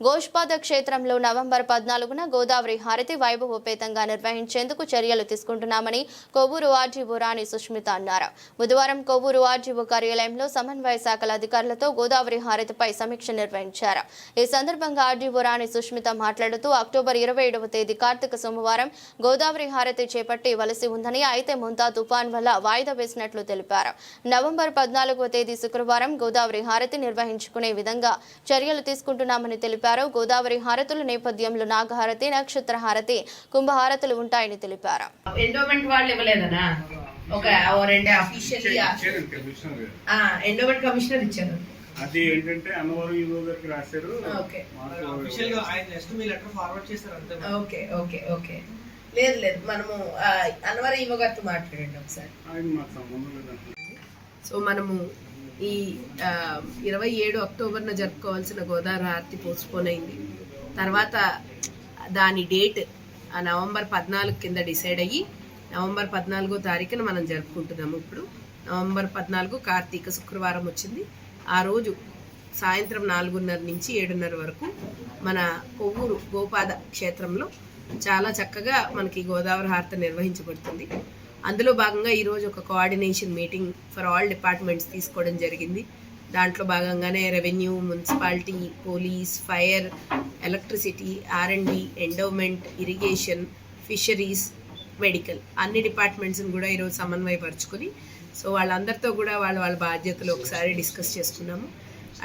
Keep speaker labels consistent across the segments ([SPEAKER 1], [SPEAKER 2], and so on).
[SPEAKER 1] గోష్పాద క్షేత్రంలో నవంబర్ పద్నాలుగున గోదావరి హారతి వైభవోపేతంగా నిర్వహించేందుకు చర్యలు తీసుకుంటున్నామని కొవ్వూరు ఆర్జీవో రాణి సుష్మిత అన్నారు. బుధవారం కొవ్వూరు ఆర్జీవో కార్యాలయంలో సమన్వయ శాఖల అధికారులతో గోదావరి హారతిపై సమీక్ష నిర్వహించారు. ఈ సందర్భంగా ఆర్జీవో రాణి సుష్మిత మాట్లాడుతూ అక్టోబర్ ఇరవై ఏడవ తేదీ కార్తీక సోమవారం గోదావరి హారతి చేపట్టి వలసి ఉందని అయితే ముంతా తుఫాన్ వల్ల వాయిదా వేసినట్లు తెలిపారు. నవంబర్ పద్నాలుగవ తేదీ శుక్రవారం గోదావరి హారతి నిర్వహించుకునే విధంగా చర్యలు తీసుకుంటున్నామని తెలిపారు. గోదావరి హారతుల నేపథ్యంలో నాగహారతి నక్షత్ర హారతి కుంభహారతులు ఉంటాయని తెలిపారు.
[SPEAKER 2] ఎండోమెంట్ వాళ్ళు ఇవ్వలేదనా? ఒక రెండు అఫీషియల్లీ ఎండోమెంట్ కమిషనర్ ఇచ్చారు
[SPEAKER 3] అది ఏంటంటే అన్నవరం ఈవో గారికి రాశారు.
[SPEAKER 2] ఓకే.
[SPEAKER 3] మాకు
[SPEAKER 4] అఫీషియల్గా ఆయన నెక్స్ట్ మీ లెటర్ ఫార్వర్డ్ చేస్తారు అంతే మేడం.
[SPEAKER 2] Okay okay okay. లేదు లేదు. మనము ఆ, అన్వర్ ఈవో గారితో మాట్లాడండి ఒకసారి.
[SPEAKER 3] ఆయన మాకు సంబంధం లేదంటున్నారు.
[SPEAKER 2] సో మనము ఈ ఇరవై ఏడు అక్టోబర్న జరుపుకోవాల్సిన గోదావరి హారతి పోస్ట్పోన్ అయింది. తర్వాత దాని డేట్ ఆ నవంబర్ పద్నాలుగు కింద డిసైడ్ అయ్యి నవంబర్ పద్నాలుగో తారీఖున మనం జరుపుకుంటున్నాము ఇప్పుడు. నవంబర్ పద్నాలుగు కార్తీక శుక్రవారం వచ్చింది. ఆ రోజు సాయంత్రం నాలుగున్నర నుంచి ఏడున్నర వరకు మన కొవ్వూరు గోపాద క్షేత్రంలో చాలా చక్కగా మనకి గోదావరి హారతి నిర్వహించబడుతుంది. అందులో భాగంగా ఈరోజు ఒక coordination meeting for all departments తీసుకోవడం జరిగింది. దాంట్లో భాగంగానే revenue municipality police fire electricity RMD endowment irrigation fisheries medical అన్ని డిపార్ట్మెంట్స్ని కూడా ఈరోజు సమన్వయపరుచుకొని సో వాళ్ళందరితో కూడా వాళ్ళ వాళ్ళ బాధ్యతలు ఒకసారి డిస్కస్ చేసుకున్నాము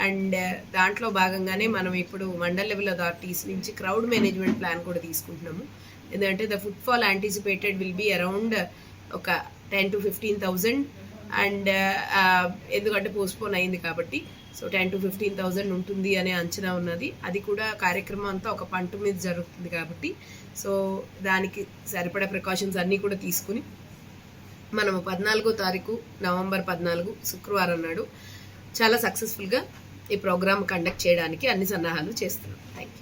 [SPEAKER 2] అండ్ uh, దాంట్లో భాగంగానే మనం ఇప్పుడు మండల్ లెవెల్ అథారిటీస్ నుంచి క్రౌడ్ మేనేజ్మెంట్ ప్లాన్ కూడా తీసుకుంటున్నాము. ఎందుకంటే the footfall anticipated will be around ఒక ten to fifteen thousand and ఎందుకంటే పోస్ట్పోన్ అయింది కాబట్టి so ten to fifteen thousand ఉంటుంది అనే అంచనా ఉన్నది. అది కూడా కార్యక్రమం అంతా ఒక పంట మీద జరుగుతుంది కాబట్టి సో దానికి సరిపడా ప్రికాషన్స్ అన్నీ కూడా తీసుకుని మనము పద్నాలుగో తారీఖు నవంబర్ పద్నాలుగు శుక్రవారం నాడు చాలా సక్సెస్ఫుల్గా ఈ ప్రోగ్రామ్ కండక్ట్ చేయడానికి అన్ని సన్నాహాలు చేస్తున్నాం. Thank you